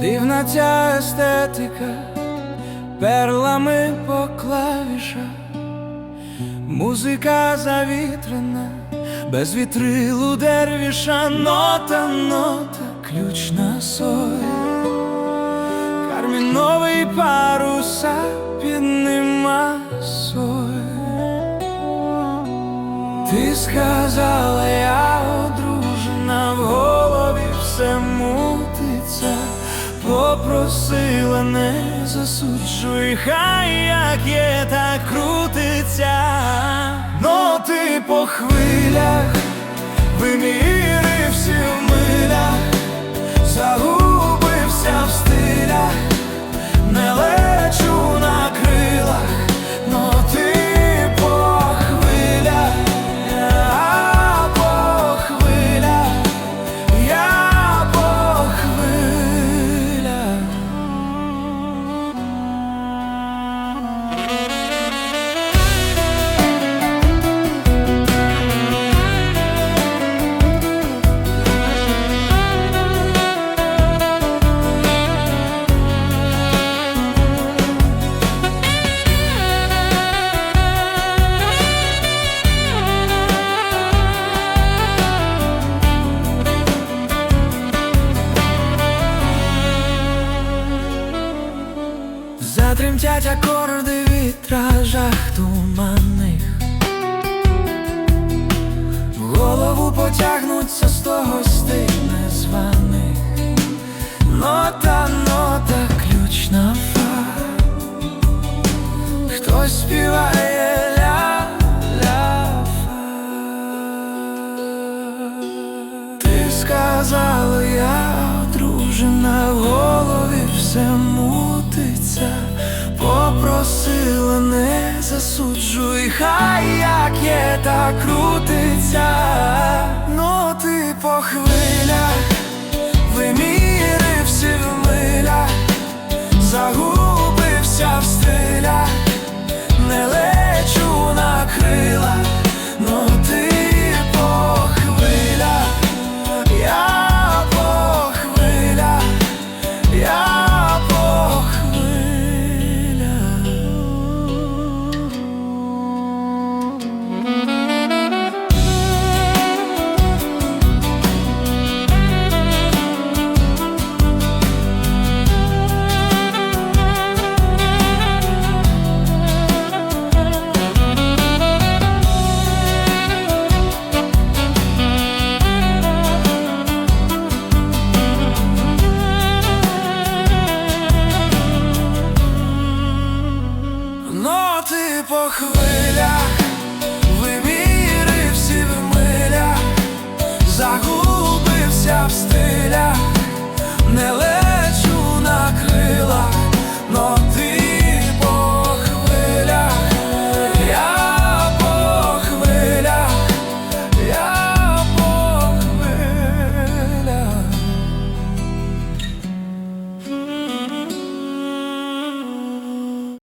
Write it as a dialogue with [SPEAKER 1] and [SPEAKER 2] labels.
[SPEAKER 1] Дивна ця естетика, перлами по клавішах, музика завітрена, без вітрилу дервіша, нота, нота, ключ на соль, карміновий паруса піднима соль. Ти сказала, я засуджуй, хай як є, так крутиться, но ти по хвилях Затремтять акорди вітражах туманних В голову потягнуться сто гостей незваних. Нота, нота, ключ на фа. Хтось співає ля, Ти сказала, я одружена, в голові все мутиться, попросила, не засуджуй, хай як є, так крутиться, ти по хвилях, ви міри всі в милях.